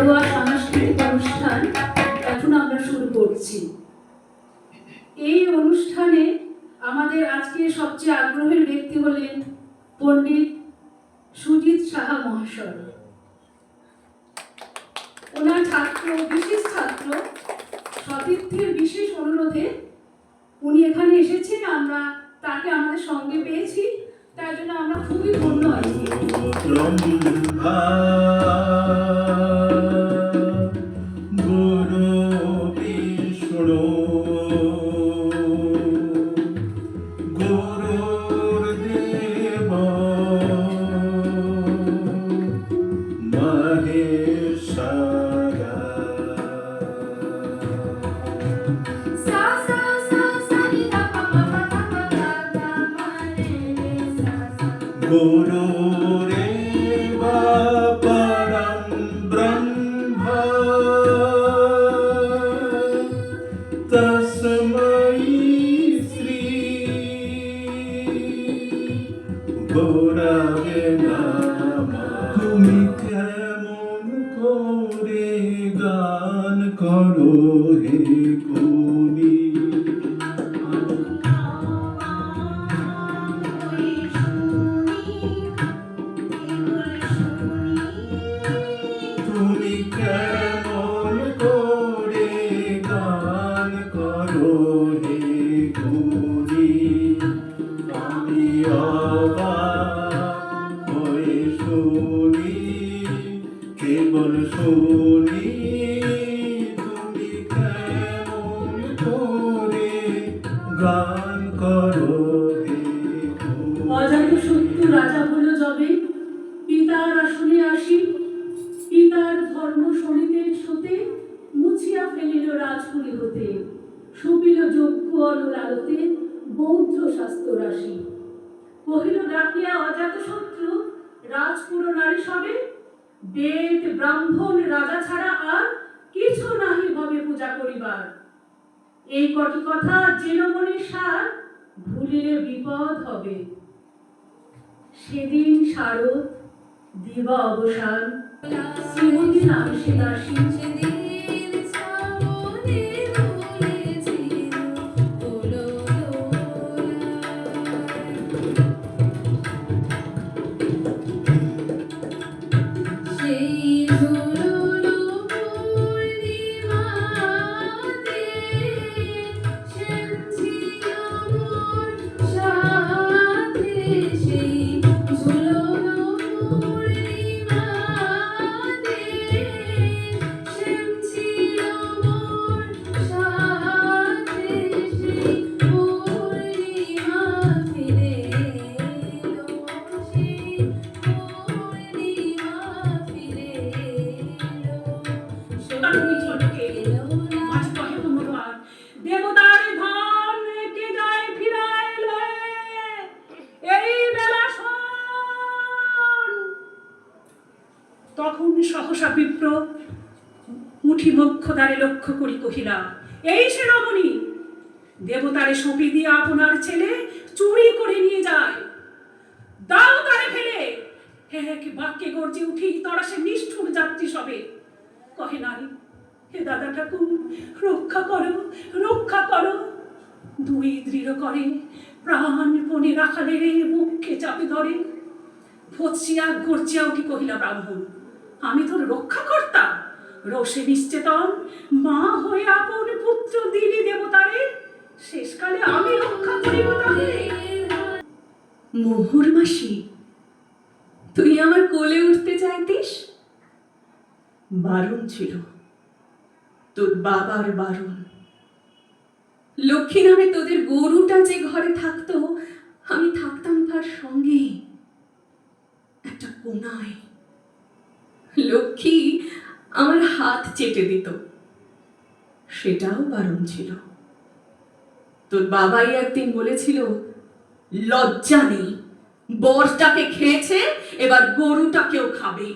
ঘরোয়া সাংস্কৃতিক অনুষ্ঠান এখন আমরা শুরু করছি। এই অনুষ্ঠানে আমাদের আজকে সবচেয়ে আগ্রহের ব্যক্তি হলেন পণ্ডিত সুজিত সাহা মহাশয়। ওনার ছাত্র, বিশেষ ছাত্র, সতীর্থের বিশেষ অনুরোধে উনি এখানে এসেছেন। আমরা তাকে আমাদের সঙ্গে পেয়েছি। তার জন্য আমরা খুবই ধন্য আছি সা পিতার ধর্ম শনিতে সতে মুছিয়া ফেলিল রাজপুরী হতে। সুপিল যজ্ঞ অনুরাগতে বৌদ্ধ শাস্ত্র রাশি। কহিল, ডাকিয়া অজাত শত্রু, রাজপুর নারী সবে বেদ ব্রাহ্মণ রাজা ছাড়া আর কিছু নাহি হবে পূজা করিবার। এই কটি কথা যেন মনে সার, ভুলিলে বিপদ হবে। সেদিন শারদ দিবা অবসান। শ্রীমতী নাম সে দাসী তখন সহসা বিপ্র, মুঠি দ্বারে লক্ষ্য করি কহিলা, এই সে রমণী, দেবতারে সঁপি দিয়ে আপনার ছেলে চুরি করে নিয়ে যায়। দাও তারে ফেলে। এক বাক্যে গর্জে উঠি তরা সে নিষ্ঠুর যাত্রী সবে। কহে নারী, হে দাদা ঠাকুর, রক্ষা করো রক্ষা করো। দুই দৃঢ় করে প্রাণপণে রাখালে মুখে চাপে ধরে। ভৎসিয়া গর্জিয়া উঠি কহিলা ব্রাহ্মণ আমি তোর রক্ষা কর্তা রসে নিশ্চেতন মা হয়ে আপন পুত্র দিলি দেবতারে। শেষকালে আমি রক্ষা করিব তাহে মোহর মাসি, তুই আমার কোলে উঠতে চাইতিস? বারণ ছিল। তোর বাবার বারণ। লক্ষ্মী নামে তোদের গরুটা যে ঘরে থাকতো, আমি থাকতাম তার সঙ্গে। একটা কোনায়। লক্ষ্মী আমার হাত চেটে দিত। সেটাও বারণ ছিল। তোর বাবাই একদিন বলেছিল, লজ্জা নেই, বরটাকে খেয়েছে, এবার গরুটাকেও খাবে।